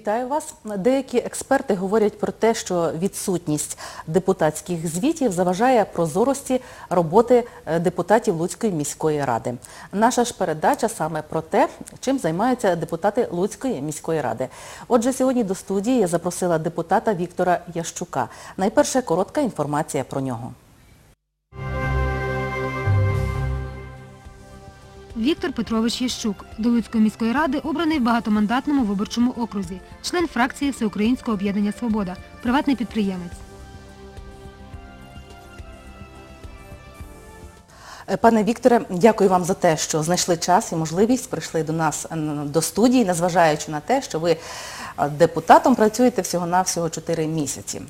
Вітаю вас. Деякі експерти говорять про те, що відсутність депутатських звітів заважає прозорості роботи е, депутатів Луцької міської ради. Наша ж передача саме про те, чим займаються депутати Луцької міської ради. Отже, сьогодні до студії я запросила депутата Віктора Ящука. Найперше коротка інформація про нього. Віктор Петрович Ящук до Луцької міської ради обраний в багатомандатному виборчому окрузі, член фракції Всеукраїнського об'єднання Свобода, приватний підприємець. Е, Пане Вікторе, дякую вам за те, що знайшли час і можливість, прийшли до нас до студії, незважаючи на те, що ви е, депутатом працюєте всього-навсього 4 місяці.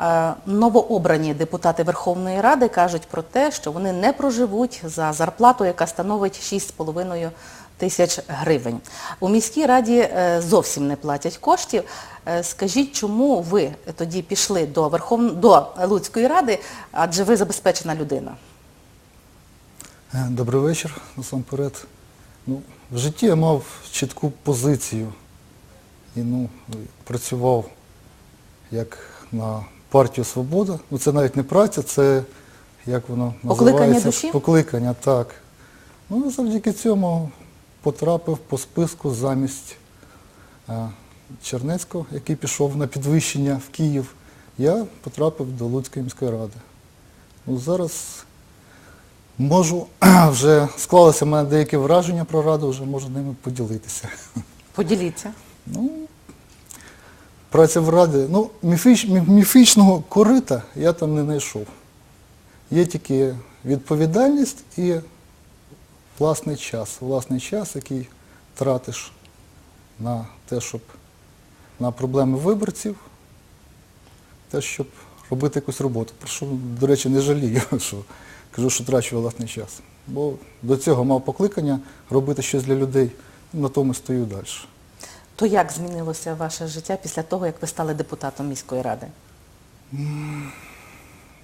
Е, Новообрані депутати Верховної Ради кажуть про те, що вони не проживуть за зарплату, яка становить 6,5 тисяч гривень. У міській раді е, зовсім не платять коштів. Е, Скажіть, чому ви тоді пішли до Верхов... до Луцької ради, адже ви забезпечена людина? Добрий вечір, насамперед. Ну, в житті я мав чітку позицію і ну, працював як на партію Свобода. Ну, це навіть не праця, це як воно Покликання називається? душі? Покликання, так. Ну завдяки цьому потрапив по списку замість е, Чернецького, який пішов на підвищення в Київ. Я потрапив до Луцької міської ради. Ну, зараз Можу, вже склалися в мене деякі враження про раду, вже можу ними поділитися. Поділіться. Ну, праця в раді, ну, міфіч, мі- міфічного корита я там не знайшов. Є тільки відповідальність і власний час. Власний час, який тратиш на те, щоб на проблеми виборців, те, щоб робити якусь роботу. Про що, до речі, не жалію, що кажу, що трачу власний час. Бо до цього мав покликання робити щось для людей, на тому стою далі. То як змінилося ваше життя після того, як ви стали депутатом міської ради?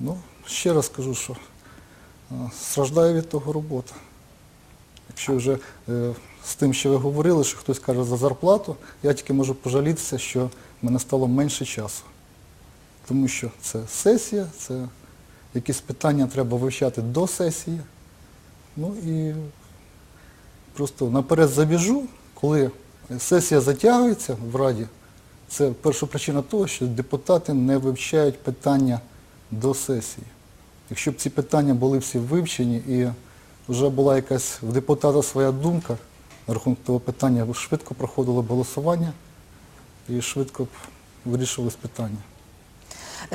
Ну, ще раз кажу, що е, страждає від того робота. Якщо вже е, з тим, що ви говорили, що хтось каже за зарплату, я тільки можу пожалітися, що в мене стало менше часу. Тому що це сесія, це якісь питання треба вивчати до сесії. Ну і просто наперед забіжу, коли сесія затягується в Раді, це перша причина того, що депутати не вивчають питання до сесії. Якщо б ці питання були всі вивчені і вже була якась в депутата своя думка на рахунок того питання, швидко проходило б голосування і швидко б вирішилось питання.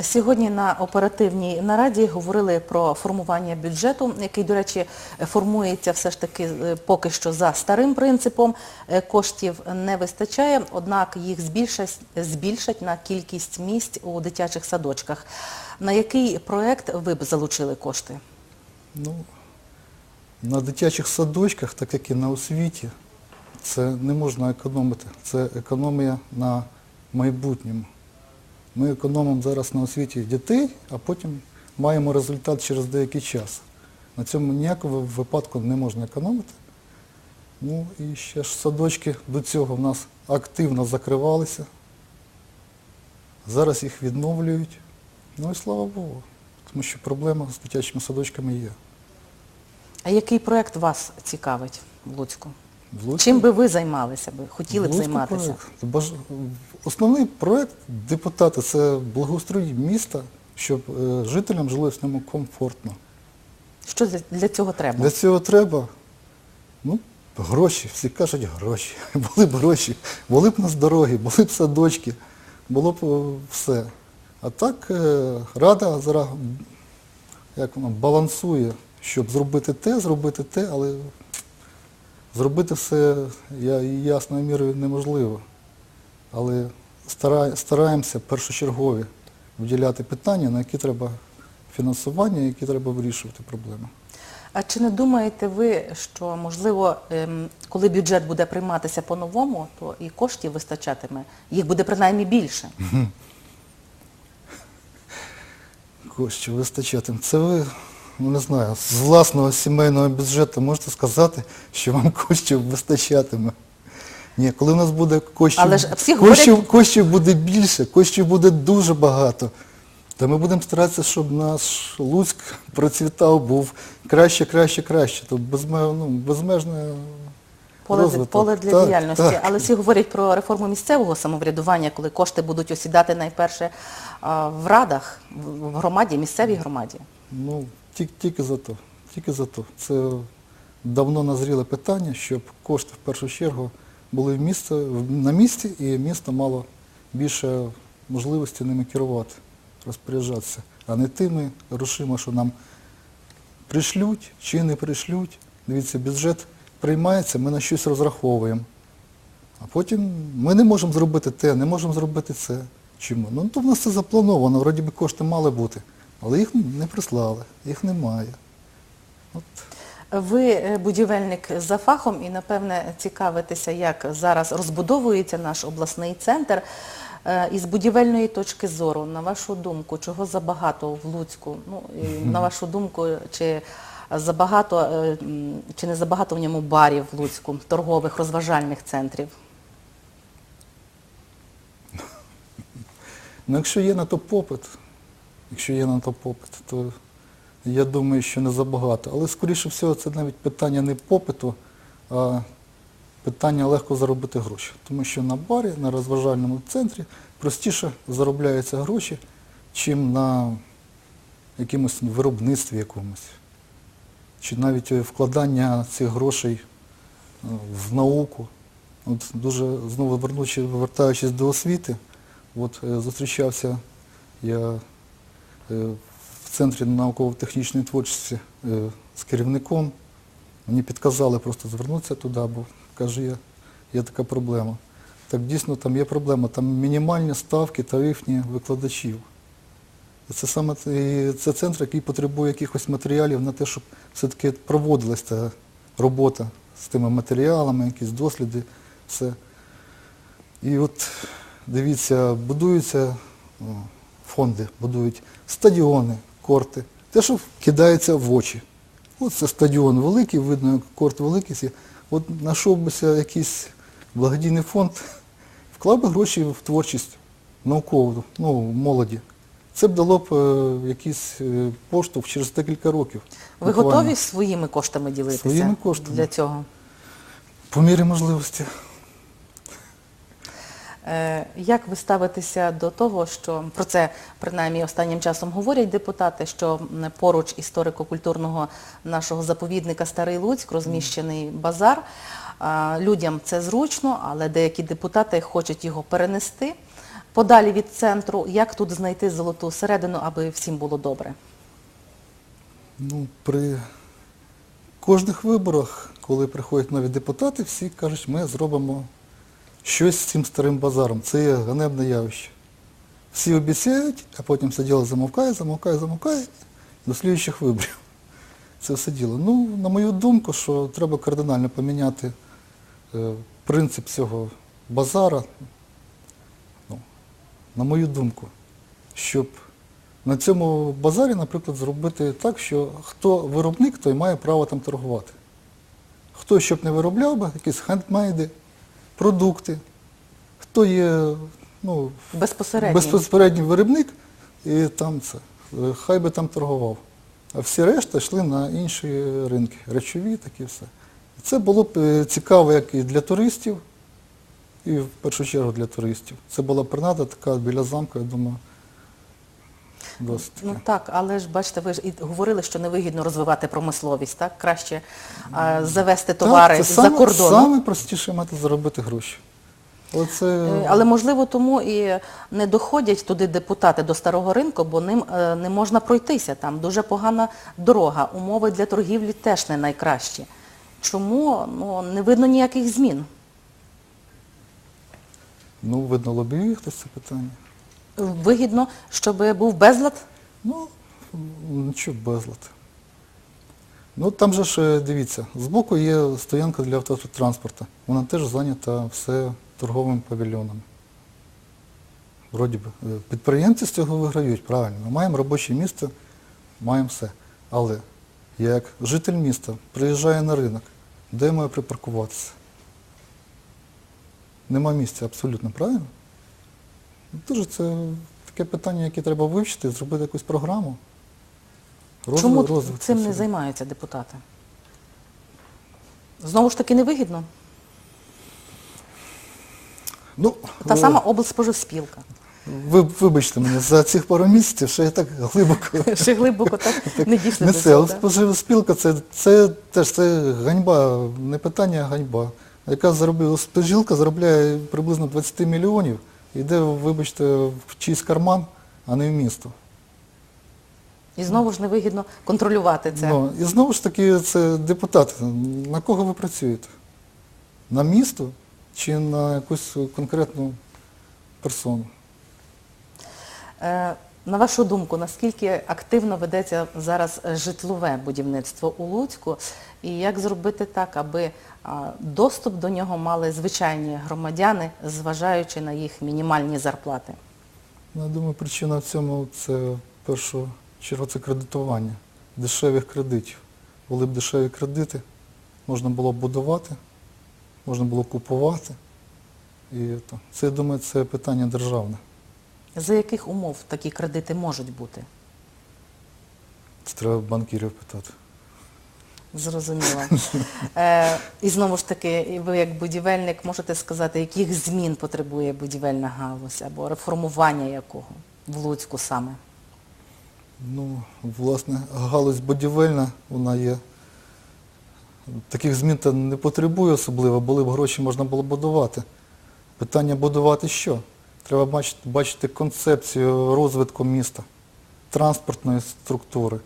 Сьогодні на оперативній нараді говорили про формування бюджету, який, до речі, формується все ж таки е, поки що за старим принципом. Е, Коштів не вистачає, однак їх збільшать, збільшать на кількість місць у дитячих садочках. На який проект ви б залучили кошти? Ну, на дитячих садочках, так як і на освіті, це не можна економити. Це економія на майбутньому. Ми економимо зараз на освіті дітей, а потім маємо результат через деякий час. На цьому ніякого випадку не можна економити. Ну і ще ж садочки до цього в нас активно закривалися. Зараз їх відновлюють. Ну і слава Богу, тому що проблема з дитячими садочками є. А який проект вас цікавить в Луцьку? В Луцьку- Чим би ви займалися, би, хотіли б займатися? проект. Баж- Основний проект депутата це благоустрій міста, щоб е, жителям жилось в ньому комфортно. Що для- для цього треба? Для цього треба ну, гроші. Всі кажуть гроші. Були б гроші, були б нас дороги, були б садочки, було б е, все. А так е, рада зараз як вона, балансує, щоб зробити те, зробити те, але зробити все я, ясною мірою неможливо. Але стараємося першочергові виділяти питання, на які треба фінансування, які треба вирішувати проблеми. А чи не думаєте ви, що можливо, ем, коли бюджет буде прийматися по-новому, то і коштів вистачатиме, їх буде принаймні більше? Коштів вистачатиме. Це ви, не знаю, з власного сімейного бюджету можете сказати, що вам коштів вистачатиме. Ні, коли в нас буде коштів, Але ж всі коштів, говорять- коштів буде більше, коштів буде дуже багато. Та ми будемо старатися, щоб наш Луцьк процвітав, був краще, краще, краще. То безме, ну, безмежне Поле, розвиток. поле для Так, діяльності. так. Але всі говорять про реформу місцевого самоврядування, коли кошти будуть осідати найперше а, в радах, в в громаді, місцевій громаді. Ну, тільки, за то. Тільки за то. Це давно назріле питання, щоб кошти в першу чергу були в місце, на місці і місто мало більше можливості ними керувати, розпоряджатися, а не тими грошима, що нам пришлють чи не пришлють. Дивіться, бюджет приймається, ми на щось розраховуємо. А потім ми не можемо зробити те, не можемо зробити це. Чому? Ну, то в нас це заплановано, вроді би кошти мали бути, але їх не прислали, їх немає. От. Ви е, будівельник за фахом і, напевне, цікавитеся, як зараз розбудовується наш обласний центр. Е, Із будівельної точки зору, на вашу думку, чого забагато в Луцьку? Ну, на вашу думку, чи забагато, е, чи не забагато в ньому барів в Луцьку, торгових, розважальних центрів? Ну, якщо є на то попит, якщо є на то попит, то я думаю, що не забагато. Але скоріше всього це навіть питання не попиту, а питання легко заробити гроші. Тому що на барі, на розважальному центрі простіше заробляються гроші, чим на якомусь виробництві якомусь. Чи навіть е, вкладання цих грошей е, в науку. От дуже знову вертаючись до освіти, от е, зустрічався я в центрі науково-технічної творчості е, з керівником. Мені підказали просто звернутися туди, бо каже, є, є така проблема. Так дійсно там є проблема, там мінімальні ставки тарифні викладачів. Це саме це центр, який потребує якихось матеріалів на те, щоб все-таки проводилася та робота з тими матеріалами, якісь досліди, все. І от дивіться, будуються фонди, будують стадіони, корти. Те, що кидається в очі. От це стадіон великий, видно, як корт великий. От знайшов бися якийсь благодійний фонд, вклав би гроші в творчість наукову, ну, молоді. Це б дало б е, якийсь е, поштовх через декілька років. Ви буквально. готові своїми коштами ділитися Своїми коштами. для цього? По мірі можливості. Е, Як ви ставитеся до того, що про це принаймні останнім часом говорять депутати, що поруч історико-культурного нашого заповідника Старий Луцьк розміщений базар. Людям це зручно, але деякі депутати хочуть його перенести подалі від центру. Як тут знайти золоту середину, аби всім було добре? Ну, при кожних виборах, коли приходять нові депутати, всі кажуть, ми зробимо щось з цим старим базаром. Це є ганебне явище. Всі обіцяють, а потім все діло замовкає, замовкає, замовкає до слідуючих виборів. Це все діло. Ну, на мою думку, що треба кардинально поміняти е, принцип цього базара. Ну, на мою думку, щоб на цьому базарі, наприклад, зробити так, що хто виробник, той має право там торгувати. Хто щоб не виробляв би, якісь хендмейди, продукти, хто є ну, безпосередній. безпосередній виробник, і там це, хай би там торгував. А всі решта йшли на інші ринки, речові такі все. Це було б е, цікаво як і для туристів, і в першу чергу для туристів. Це була принада така біля замку, я думаю, досить Ну так, але ж бачите, ви ж і говорили, що невигідно розвивати промисловість, так? Краще а, завести товари Так, це за саме, кордоном. Саме простіший метод заробити гроші. Але Е, Але можливо тому і не доходять туди депутати до старого ринку, бо ним е, не можна пройтися. Там дуже погана дорога, умови для торгівлі теж не найкращі. Чому ну, не видно ніяких змін? ну, видно, лобіює хтось це питання. Вигідно, щоб був безлад? Ну, нічого безлад. Ну, там же ж, е, дивіться, збоку є стоянка для автотранспорту. Вона теж зайнята все торговими павільйонами. Вроді би. Е, Підприємці з цього виграють, правильно. Ми маємо робоче місце, маємо все. Але як житель міста приїжджаю на ринок, де я маю припаркуватися? Нема місця абсолютно, правильно? Дуже це таке питання, яке треба вивчити, зробити якусь програму. Чому розвитку цим не всього. займаються депутати? Знову ж таки невигідно. Ну, Та е, сама облспоживспілка. ви, вибачте мене, за цих пару місяців, що я так глибоко Ще глибоко так не дійшли не до це, цього. але споживспілка це, це теж це ганьба, не питання, а ганьба. Яка заробила спожілка заробляє приблизно 20 мільйонів, йде, вибачте, в чийсь карман, а не в місто. І знову ж невигідно контролювати це. Ну, і знову ж таки, це депутати. На кого ви працюєте? На місто чи на якусь конкретну персону? Е, На вашу думку, наскільки активно ведеться зараз е, житлове будівництво у Луцьку, і як зробити так, аби доступ до нього мали звичайні громадяни, зважаючи на їх мінімальні зарплати? Ну, Я думаю, причина в цьому це в першу чергу це кредитування, дешевих кредитів. Були б дешеві кредити, можна було б будувати, можна було купувати. І це, я думаю, це питання державне. За яких умов такі кредити можуть бути? Це треба банкірів питати. Зрозуміло. Е, і знову ж таки, ви як будівельник можете сказати, яких змін потребує будівельна галузь або реформування якого в Луцьку саме? Ну, власне, галузь будівельна, вона є. Таких змін то не потребує особливо, були б гроші, можна було будувати. Питання будувати що? Треба бачити, бачити концепцію розвитку міста, транспортної структури,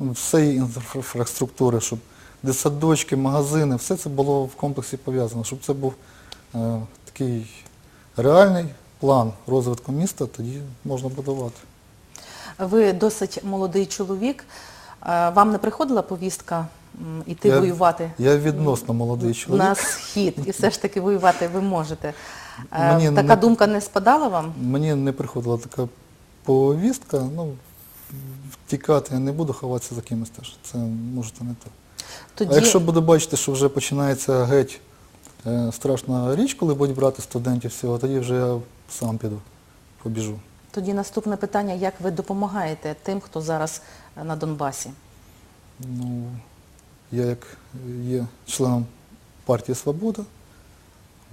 ну, всієї інфраструктури, щоб де садочки, магазини, все це було в комплексі пов'язано, щоб це був е, такий реальний план розвитку міста, тоді можна будувати. Ви досить молодий чоловік. Е, Вам не приходила повістка м, іти Я- воювати Я відносно молодий чоловік. на схід, і все ж таки воювати ви можете. Е, Мені Така не- думка не спадала вам? Мені не приходила така повістка, ну, втікати я не буду, ховатися за кимось теж. Це може не то. Тоді А якщо буду бачити, що вже починається геть е, страшна річ, коли будуть брати студентів всього, тоді вже я сам піду, побіжу. Тоді наступне питання, як ви допомагаєте тим, хто зараз е, на Донбасі? Ну, я як є членом партії Свобода,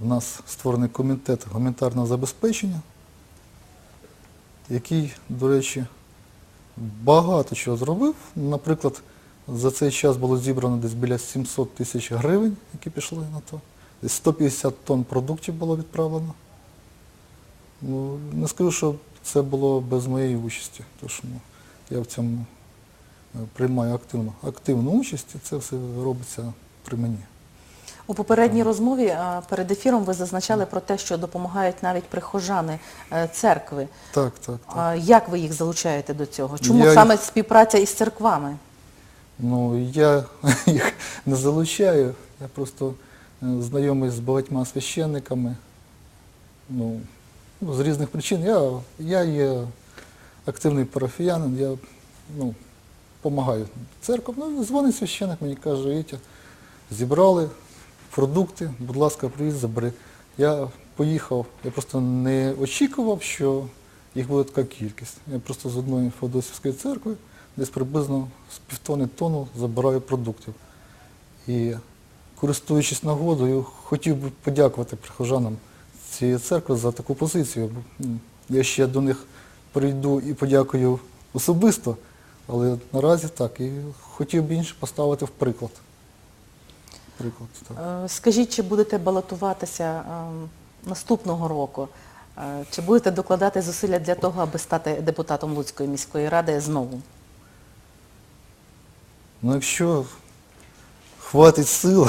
в нас створений комітет гуманітарного забезпечення, який, до речі, багато чого зробив. Наприклад, за цей час було зібрано десь біля 700 тисяч гривень, які пішли на то. Десь 150 тонн продуктів було відправлено. Ну, не скажу, що це було без моєї участі, тому ну, я в цьому е, приймаю активну, активну участь, і це все робиться при мені. У попередній розмові е, перед ефіром ви зазначали про те, що допомагають навіть прихожани е, церкви. Так, так, так. Як ви їх залучаєте до цього? Чому Я саме їх- співпраця із церквами? Ну, я їх не залучаю, я просто е, знайомий з багатьма священниками. Ну, ну, з різних причин. Я, я є активний парафіянин, я ну, допомагаю церквам. Ну, дзвонить священник, мені каже, Вітя, зібрали продукти, будь ласка, приїзд, забери. Я поїхав, я просто не очікував, що їх буде така кількість. Я просто з одної Феодосівської церкви десь приблизно з півтони тонну забираю продуктів. І користуючись нагодою, хотів би подякувати прихожанам цієї церкви за таку позицію. Я ще до них прийду і подякую особисто, але наразі так. І хотів би інше поставити в приклад. Приклад, так. Е, Скажіть, чи будете балотуватися е, наступного року? Е, Чи будете докладати зусилля для того, аби стати депутатом Луцької міської ради знову? Ну, якщо хватить сил,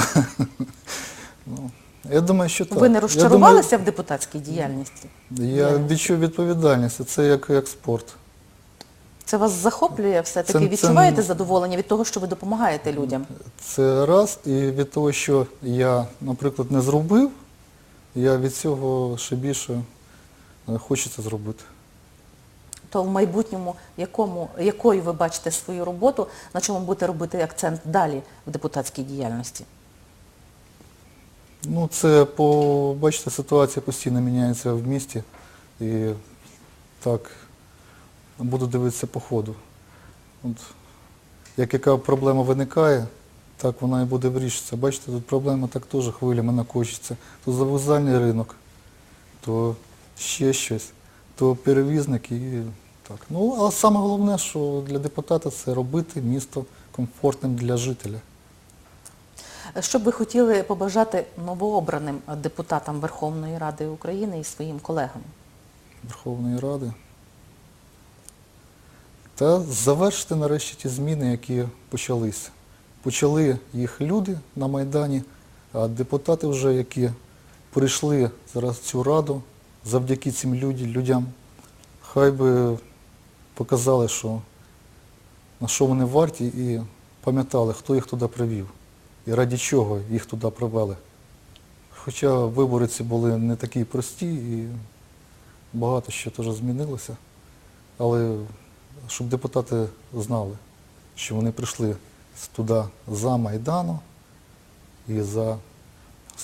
ну, я думаю, що так. Ви не розчарувалися в депутатській діяльності? Я відчув відповідальність, це як, як спорт. Це вас захоплює все-таки? Це- це- Відчуваєте задоволення від того, що ви допомагаєте людям? Це раз, і від того, що я, наприклад, не зробив, я від цього ще більше е, хочеться зробити. То в майбутньому, якому, якою ви бачите свою роботу, на чому будете робити акцент далі в депутатській діяльності? Ну, це по, бачите, ситуація постійно міняється в місті. І так, буду дивитися по ходу. От, як яка проблема виникає, так вона і буде вирішитися. Бачите, тут проблема так теж хвилями накочиться. То завокзальний ринок, то ще щось, то перевізник і так. Ну, а саме головне, що для депутата це робити місто комфортним для жителя. Що б ви хотіли побажати новообраним депутатам Верховної Ради України і своїм колегам? Верховної Ради. Та завершити нарешті ті зміни, які почалися. Почали їх люди на Майдані, а депутати вже, які прийшли зараз цю раду, завдяки цим людям, хай би показали, що, на що вони варті, і пам'ятали, хто їх туди привів і раді чого їх туди привели. Хоча вибори ці були не такі прості і багато що теж змінилося. Але щоб депутати знали, що вони прийшли туди за Майдану і за,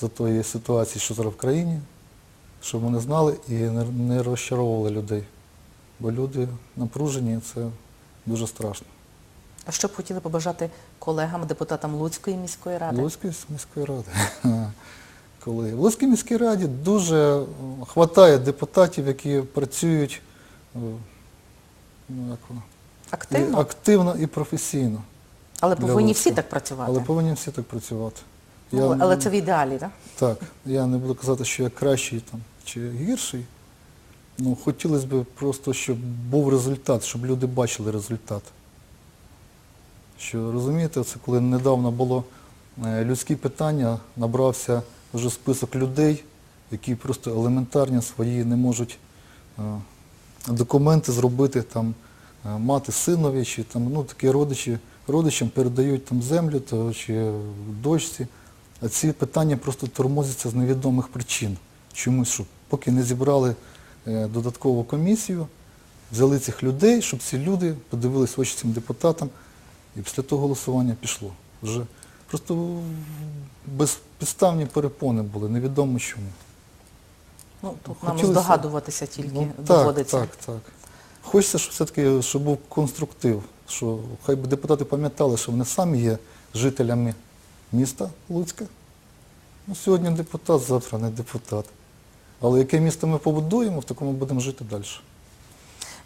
за тої ситуації, що зараз в країні, щоб вони знали і не, не розчаровували людей. Бо люди напружені, це дуже страшно. А що б хотіли побажати колегам, депутатам Луцької міської ради? Луцької міської ради. Коли в Луцькій міській раді дуже вистачає депутатів, які працюють е, ну, як воно, Активно? і активно і професійно. Але для повинні Луцька. всі так працювати. Але повинні всі так працювати. Ну, Я- але це в ідеалі, так? Так, я не буду казати, що я кращий там, чи гірший. Ну, хотілося б просто, щоб був результат, щоб люди бачили результат. Що розумієте, це коли недавно було е, людські питання, набрався вже список людей, які просто елементарні свої не можуть е, документи зробити, там, е, мати синові, чи там, ну, такі родичі, родичам передають там землю то, чи дочці. А ці питання просто тормозяться з невідомих причин. Чомусь, щоб поки не зібрали е, додаткову комісію, взяли цих людей, щоб ці люди подивились очі цим депутатам, і після того голосування пішло. Вже просто безпідставні перепони були, невідомо чому. Ну, тут нам здогадуватися тільки Ну, доводиться. Так, так, так. Хочеться, щоб все-таки щоб був конструктив, що хай би депутати пам'ятали, що вони самі є жителями міста Луцька. Ну, сьогодні депутат, завтра не депутат. Але яке місто ми побудуємо, в такому будемо жити далі.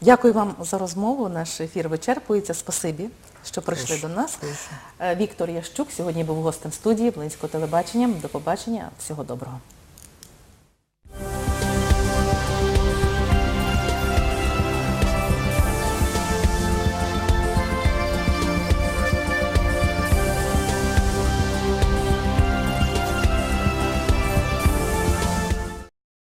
Дякую вам за розмову. Наш ефір вичерпується. Спасибі, що прийшли Прошу, до нас. прошу. Е, Віктор Ящук сьогодні був гостем студії Волинського телебачення. До побачення. Всього доброго.